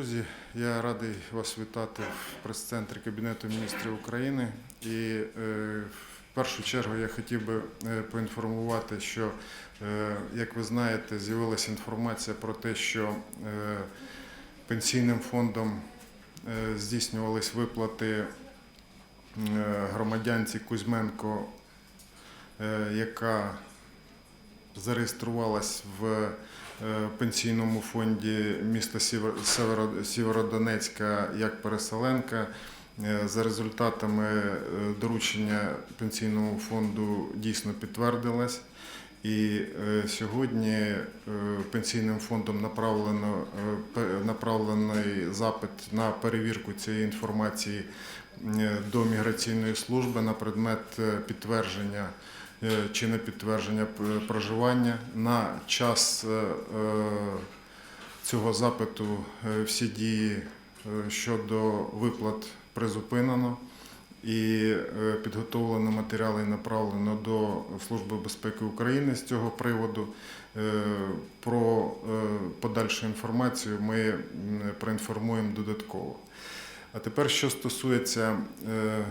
Друзі, я радий вас вітати в прес-центрі Кабінету міністрів України. І е, в першу чергу я хотів би е, поінформувати, що, е, як ви знаєте, з'явилася інформація про те, що пенсійним фондом здійснювались виплати громадянці Кузьменко, яка зареєструвалась в пенсійному фонді міста Сєвєродонецька як переселенка. Е, За результатами е, доручення пенсійному фонду дійсно підтвердилась. І е, сьогодні е, пенсійним фондом направлено е, направлений запит на перевірку цієї інформації е, до міграційної служби на предмет е, підтвердження е, чи не підтвердження проживання. На час е, е, цього запиту е, всі дії е, щодо виплат призупинено і е, підготовлено матеріали направлено до Служби безпеки України з цього приводу. Е, Про е, подальшу інформацію ми проінформуємо додатково. А тепер, що стосується е,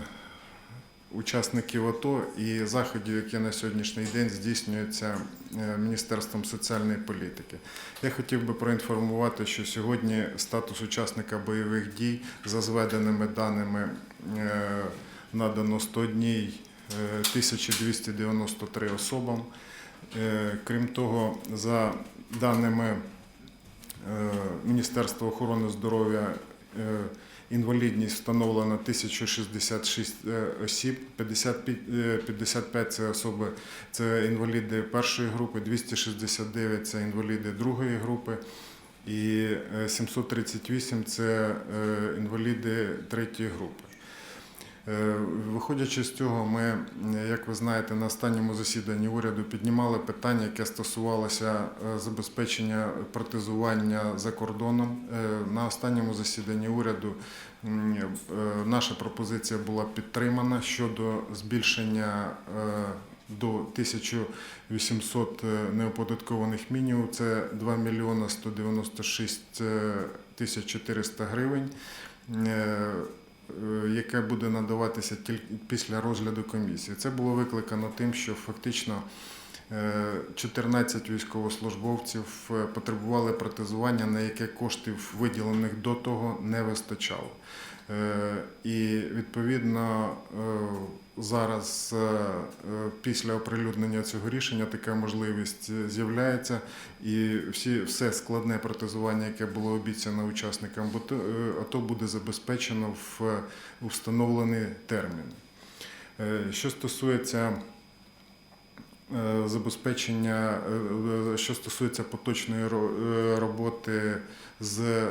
учасників АТО і заходів, які на сьогоднішній день здійснюються е, Міністерством соціальної політики. Я хотів би проінформувати, що сьогодні статус учасника бойових дій за зведеними даними е, надано 101 е, 1293 особам. Е, Крім того, за даними Міністерства охорони здоров'я інвалідність встановлено 1066 е, осіб, 55 е, 55 це особи, це інваліди першої групи, 269 це інваліди другої групи. І е, 738 це е, інваліди третьої групи. Е, Виходячи з цього, ми, як ви знаєте, на останньому засіданні уряду піднімали питання, яке стосувалося е, забезпечення протезування за кордоном. Е, На останньому засіданні уряду наша пропозиція була підтримана щодо збільшення до 1800 неоподаткованих мінімумів. Це 2 мільйона 196 тисяч 400 гривень. Е, е, яке буде надаватися тільки після розгляду комісії. Це було викликано тим, що фактично е, 14 військовослужбовців е, потребували протезування, на яке коштів виділених до того не вистачало. Е, І відповідно е, зараз, е, після оприлюднення цього рішення, така можливість з'являється, і всі, все складне протезування, яке було обіцяно учасникам АТО, буде забезпечено в встановлений термін. Що стосується забезпечення, е, що стосується поточної е, роботи з е,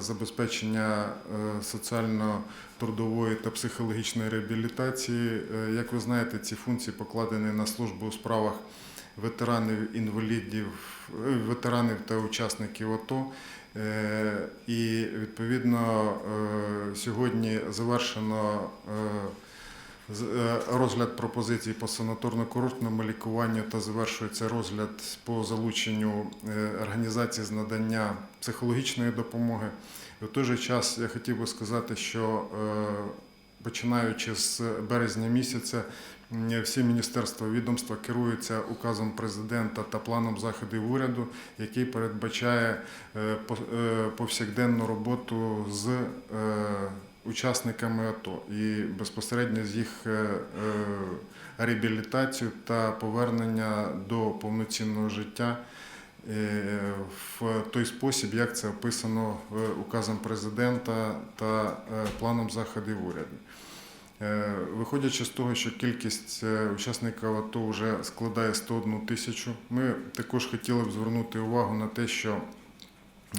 забезпечення е, соціально-трудової та психологічної реабілітації, е, як ви знаєте, ці функції покладені на службу у справах ветеранів, інвалідів, е, ветеранів та учасників АТО. Е, І відповідно е, сьогодні завершено е, е, розгляд пропозицій по санаторно-курортному лікуванню та завершується розгляд по залученню е, організацій з надання психологічної допомоги. І в той же час я хотів би сказати, що е, починаючи з березня місяця, всі міністерства відомства керуються указом президента та планом заходів уряду, який передбачає е, по- е, повсякденну роботу з е, учасниками АТО і безпосередньо з їх е, е, реабілітацію та повернення до повноцінного життя е, в той спосіб, як це описано указом президента та планом заходів уряду. Виходячи з того, що кількість учасників АТО вже складає 101 тисячу, ми також хотіли б звернути увагу на те, що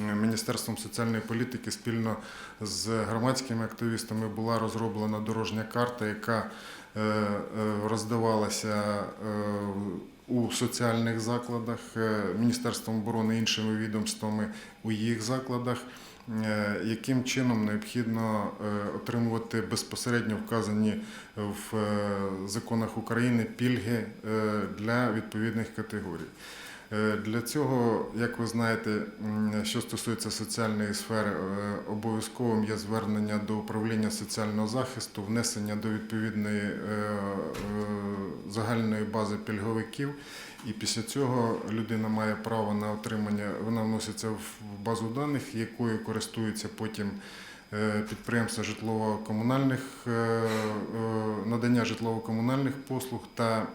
Міністерством соціальної політики спільно з громадськими активістами була розроблена дорожня карта, яка е, е, роздавалася е, у соціальних закладах Міністерством оборони іншими відомствами у їх закладах. Яким чином необхідно отримувати безпосередньо вказані в законах України пільги для відповідних категорій. Е, Для цього, як ви знаєте, що стосується соціальної сфери, е, обов'язковим є звернення до управління соціального захисту, внесення до відповідної е, загальної бази пільговиків. І після цього людина має право на отримання, вона вноситься в базу даних, якою користується потім підприємства житлово-комунальних надання житлово-комунальних послуг та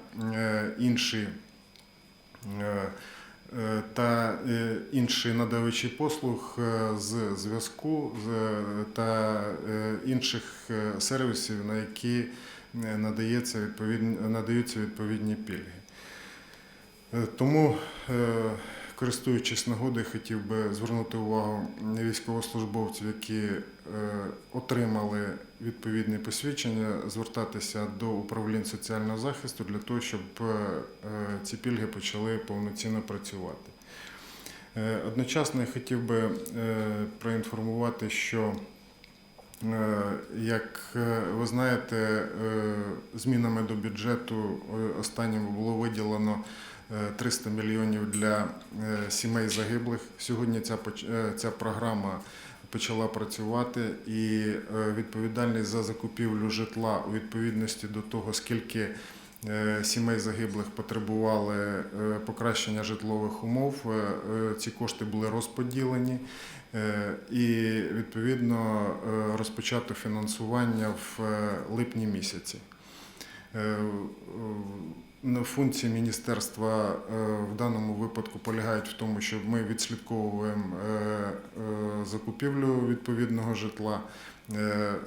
інші. Е, е, Та е, інші надавачі послуг з зв'язку та інших сервісів, на які надається надаються відповідні пільги. Тому, користуючись нагодою, хотів би звернути увагу військовослужбовців, які е, отримали відповідне посвідчення, звертатися до управлінь соціального захисту для того, щоб е, е, ці пільги почали повноцінно працювати. Одночасно я хотів би проінформувати, що Як ви знаєте, змінами до бюджету останнім було виділено 300 мільйонів для е, сімей загиблих. Сьогодні ця е, ця програма почала працювати, і е, відповідальність за закупівлю житла у відповідності до того, скільки е, сімей загиблих потребували е, покращення житлових умов. е, е, Ці кошти були розподілені. Е, І відповідно е, розпочато фінансування в е, липні місяці. На Функції міністерства е, в даному випадку полягають в тому, що ми відслідковуємо е, е, закупівлю відповідного житла.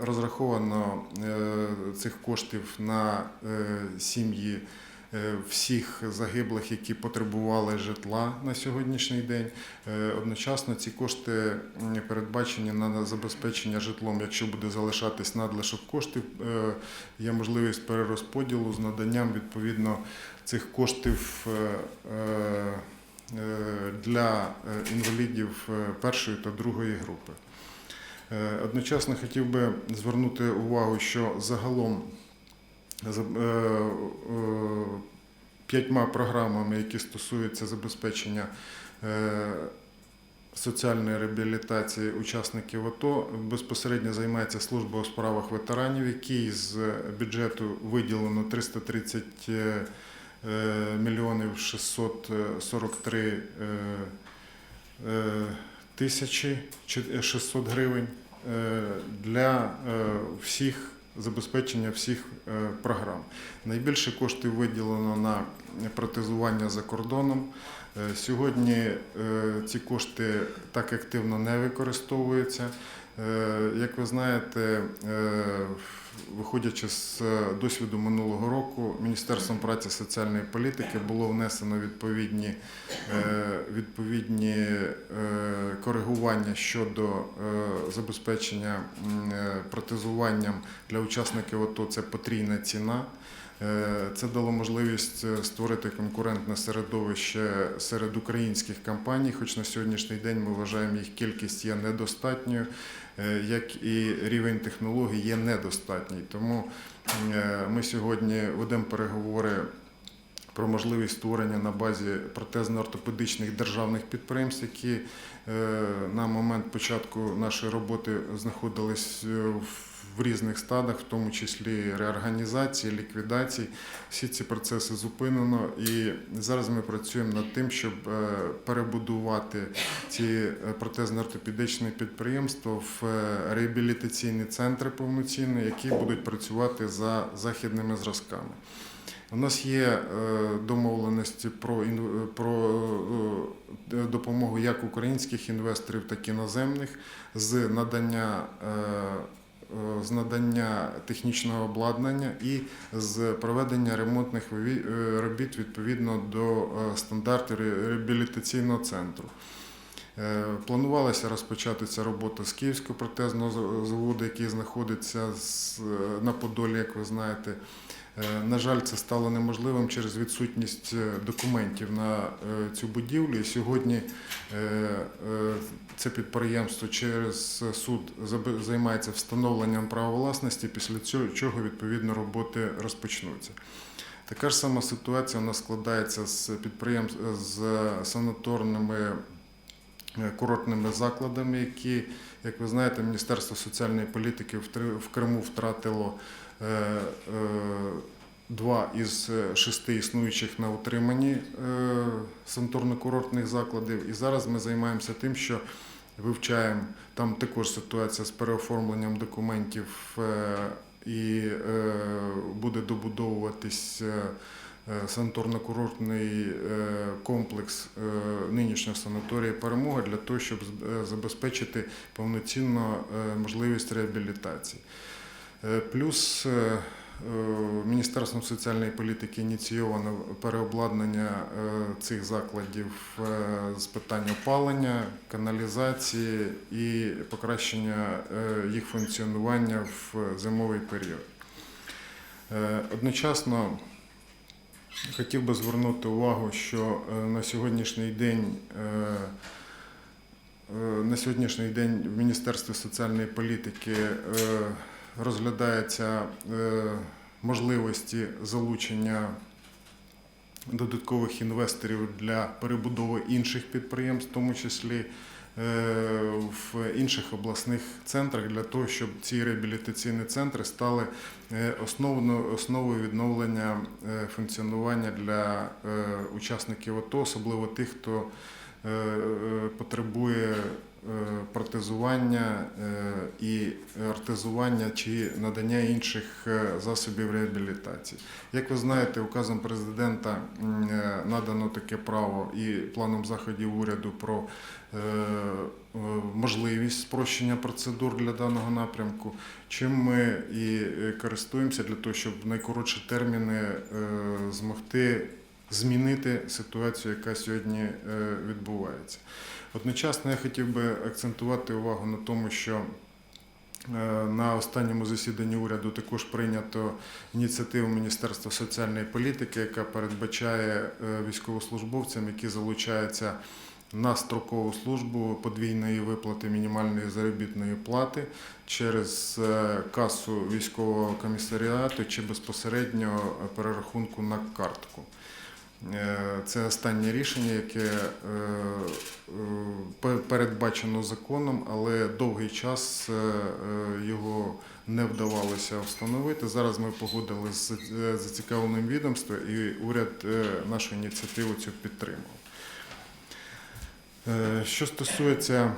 Розраховано цих коштів на сім'ї всіх загиблих, які потребували житла на сьогоднішній день. Е, Одночасно ці кошти передбачені на забезпечення житлом. Якщо буде залишатись надлишок коштів, е, є можливість перерозподілу з наданням відповідно цих коштів е, е, е, для е, інвалідів е, першої та другої групи. Е, Одночасно хотів би звернути увагу, що загалом за- е, е, п'ятьма програмами, які стосуються забезпечення е, соціальної реабілітації учасників АТО, безпосередньо займається служба у справах ветеранів, якій з бюджету виділено 330 е, е, мільйонів 643 е, е, тисячі чи- 600 гривень е, для е, всіх забезпечення всіх е, програм. Найбільше коштів виділено на протезування за кордоном. Е, Сьогодні е, ці кошти так активно не використовуються. Е, Як ви знаєте, е, виходячи з досвіду минулого року, Міністерством праці і соціальної політики було внесено відповідні, е, відповідні коригування щодо забезпечення протезуванням для учасників АТО. Це потрійна ціна. Це дало можливість створити конкурентне середовище серед українських компаній, хоч на сьогоднішній день ми вважаємо, їх кількість є недостатньою, як і рівень технологій є недостатній. Тому е, ми сьогодні ведемо переговори про можливість створення на базі протезно-ортопедичних державних підприємств, які е, на момент початку нашої роботи знаходились е, в в різних стадах, в тому числі реорганізації, ліквідації. Всі ці процеси зупинено, і зараз ми працюємо над тим, щоб е, перебудувати ці е, протезно-ортопедичні підприємства в е, реабілітаційні центри повноцінні, які будуть працювати за західними зразками. У нас є домовленості про, про допомогу як українських інвесторів, так і іноземних з надання. Е, З надання технічного обладнання і з проведення ремонтних е, робіт відповідно до е, стандартів реабілітаційного центру. Планувалося розпочати ця робота з Київського протезного заводу, який знаходиться на Подолі, як ви знаєте. Е, На жаль, це стало неможливим через відсутність е, документів на е, цю будівлю. І сьогодні це підприємство через суд займається встановленням права власності, після чого відповідно роботи розпочнуться. Така ж сама ситуація у нас складається з підприємств з санаторними курортними закладами, які, як ви знаєте, Міністерство соціальної політики в Криму втратило два із е, шести існуючих на утриманні е, санаторно-курортних закладів. І зараз ми займаємося тим, що вивчаємо там також ситуація з переоформленням документів е, і е, буде добудовуватись. е, е, Санаторно-курортний е, комплекс е, нинішнього санаторія перемога для того, щоб е, забезпечити повноцінну е, можливість реабілітації. Е, Плюс е, е, Міністерством соціальної політики ініційовано переобладнання цих закладів з питань опалення, каналізації і покращення їх функціонування в зимовий період. Одночасно хотів би звернути увагу, що на сьогоднішній день На сьогоднішній день в Міністерстві соціальної політики розглядаються е, можливості залучення додаткових інвесторів для перебудови інших підприємств, в тому числі е, в інших обласних центрах, для того, щоб ці реабілітаційні центри стали е, основою відновлення функціонування для учасників АТО, особливо тих, хто потребує е, протезування е, і артезування чи надання інших е, засобів реабілітації. Як ви знаєте, указом президента е, надано таке право і планом заходів уряду про е, е, можливість спрощення процедур для даного напрямку, чим ми і е, користуємося для того, щоб в найкоротші терміни е, змогти змінити ситуацію, яка сьогодні е, відбувається. Одночасно я хотів би акцентувати увагу на тому, що е, на останньому засіданні уряду також прийнято ініціативу Міністерства соціальної політики, яка передбачає е, військовослужбовцям, які залучаються на строкову службу подвійної виплати мінімальної заробітної плати через касу військового комісаріату чи безпосередньо перерахунку на картку. Е, Це останнє рішення, яке е, пе- передбачено законом, але довгий час е, його не вдавалося встановити. Зараз ми погодили з зацікавленим відомством, і уряд нашу ініціативу цю підтримав. Що стосується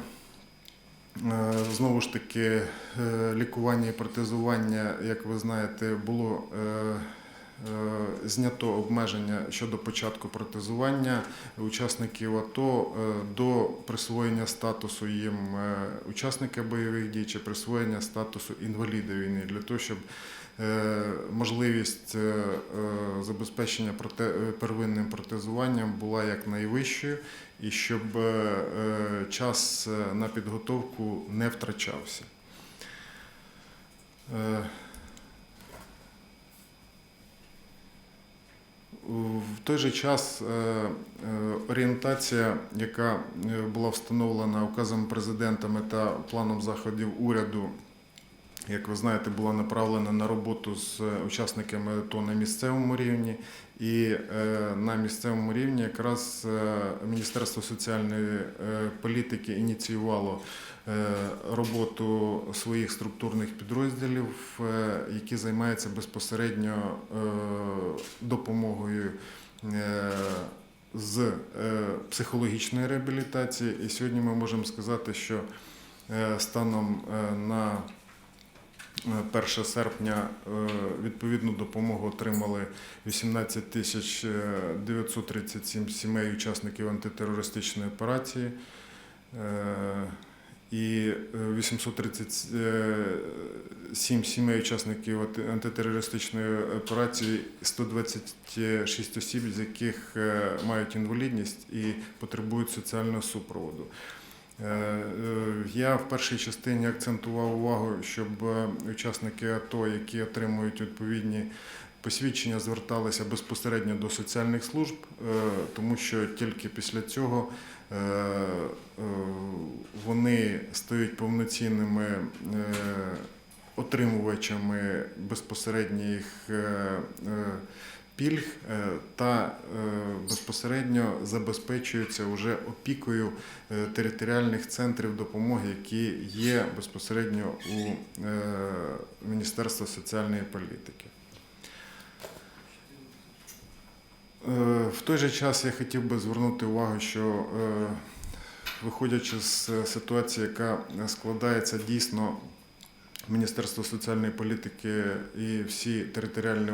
знову ж таки лікування і протезування, як ви знаєте, було знято обмеження щодо початку протезування учасників АТО е, до присвоєння статусу їм е, учасника бойових дій чи присвоєння статусу інваліда війни для того, щоб е, можливість е, е, забезпечення е, первинним протезуванням була якнайвищою і щоб е, е, час е, на підготовку не втрачався. Е, В той же час е, е, орієнтація, яка е, була встановлена указом президентами та планом заходів уряду, як ви знаєте, була направлена на роботу з учасниками АТО на місцевому рівні. І на місцевому рівні якраз Міністерство соціальної політики ініціювало роботу своїх структурних підрозділів, які займаються безпосередньо допомогою. Е, З е, психологічної реабілітації, і сьогодні ми можемо сказати, що е, станом на 1 серпня відповідну допомогу отримали 18 тисяч е, 937 сімей учасників антитерористичної операції і е, 837 сімей учасників антитерористичної операції, 126 осіб, з яких е, мають інвалідність і потребують соціального супроводу. Е, е, Я в першій частині акцентував увагу, щоб е, учасники АТО, які отримують відповідні посвідчення, зверталися безпосередньо до соціальних служб, е, тому що тільки після цього е, е, вони стають повноцінними е, отримувачами безпосередніх е, е, пільг е, та е, безпосередньо забезпечуються вже опікою е, територіальних центрів допомоги, які є безпосередньо у е, Міністерства соціальної політики. В той же час я хотів би звернути увагу, що е, виходячи з ситуації, яка складається дійсно, Міністерство соціальної політики і всі територіальні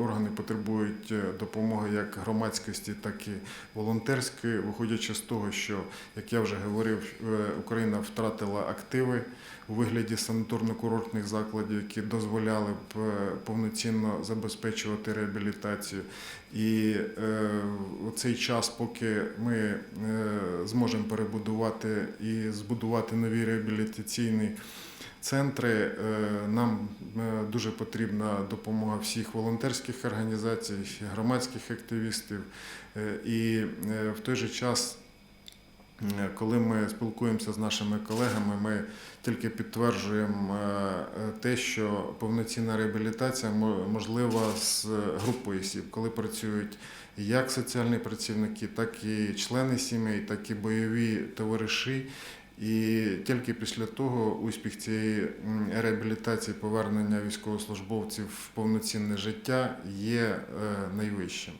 органи потребують е, допомоги як громадськості, так і волонтерської, виходячи з того, що, як я вже говорив, е, Україна втратила активи у вигляді санаторно-курортних закладів, які дозволяли б е, повноцінно забезпечувати реабілітацію. І у цей час, поки ми зможемо перебудувати і збудувати нові реабілітаційні центри, е, нам е, дуже потрібна допомога всіх волонтерських організацій, громадських активістів. Е, І в той же час Коли ми спілкуємося з нашими колегами, ми тільки підтверджуємо те, що повноцінна реабілітація можлива з групою осіб, коли працюють як соціальні працівники, так і члени сімей, так і бойові товариші. І тільки після того успіх цієї реабілітації, повернення військовослужбовців в повноцінне життя є е, найвищим.